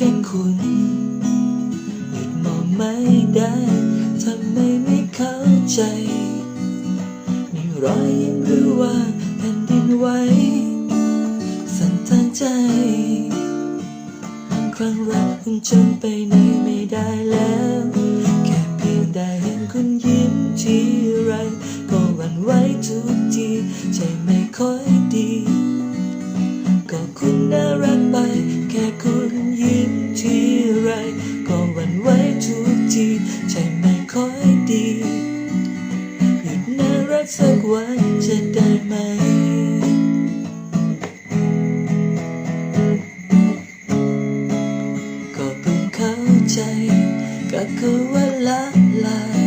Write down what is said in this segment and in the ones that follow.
ค่คุณหยุดมองไม่ได้ทำไมไม่เข้าใจ มีรอยยิ้มหรือว่าแผ่นดินไหวสั่นทางใจ ครั้งรักคุณจนไปไหนไม่ได้แล้ว แค่เพียงได้เห็นคุณยิ้มทีไร ก็หวั่นไหวทุกทีใจไม่ค่อยดี ไรก็หวั่นไหวทุกทีใจไม่ค่อยดี หยุดน่ารักสักวันจะได้ไหมก็เพิ่งเข้าใจกับคำว่าละลาย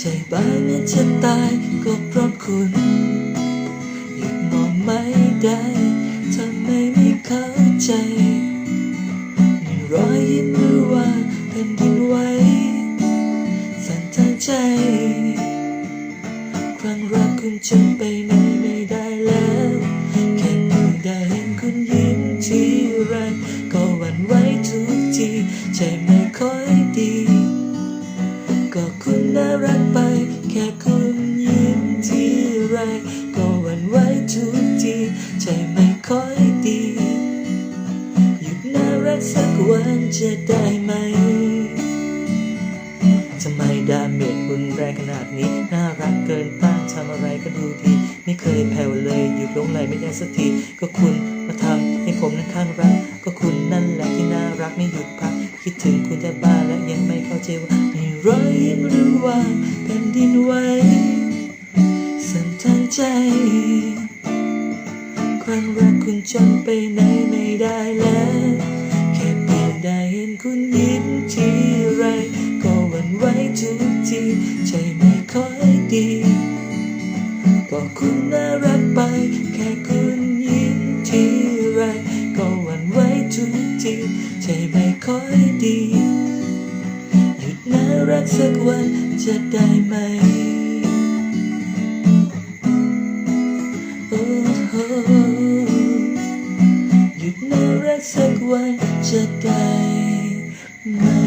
ใจบ้านั้นจะตายก็เพราะคุณหยุดมองไม่ได้ทำไมไม่เข้าใจ รอยยิ้มหรือว่าแผ่นดินไหวสั่นทางใจ ครั้งรักคุณจนไปไหนไม่ได้แล้ว แค่เพียงได้เห็นคุณยิ้มทีไรก็หวั่นไหวทุกทีใจไม่ค่อยดี ก็คุณน่ารักไป แค่คุณยิ้มทีไรก็หวั่นไหวทุกทีใจ กสักวันจะได้ไหม ทำไมดาเมจรุนแรงขนาดนี้ น่ารักเกินต้านทำอะไรก็ดูดี ไม่เคยแผ่วเลยหยุดลงไหลไม่ได้สักที ก็คุณมาทำให้ผมนั้นข้างรัก ก็คุณนั่นแหละที่น่ารักไม่หยุดพัก คิดถึงคุณแทบบ้าและยังไม่เข้าใจว่ามีรอยยิ้มหรือว่าแผ่นดินไหวสั่นทางใจครั้งรักคุณจนไปไหนไม่ได้แล้ว ได้เห็นคุณยิ้มทีไร ก็หวั่นไหวทุกทีใจไม่ค่อยดี ก็คุณน่ารักไป แค่คุณยิ้มทีไร ก็หวั่นไหวทุกทีใจไม่ค่อยดี หยุดน่ารักสักวันจะได้ไหมโสักวันจะได้ไหม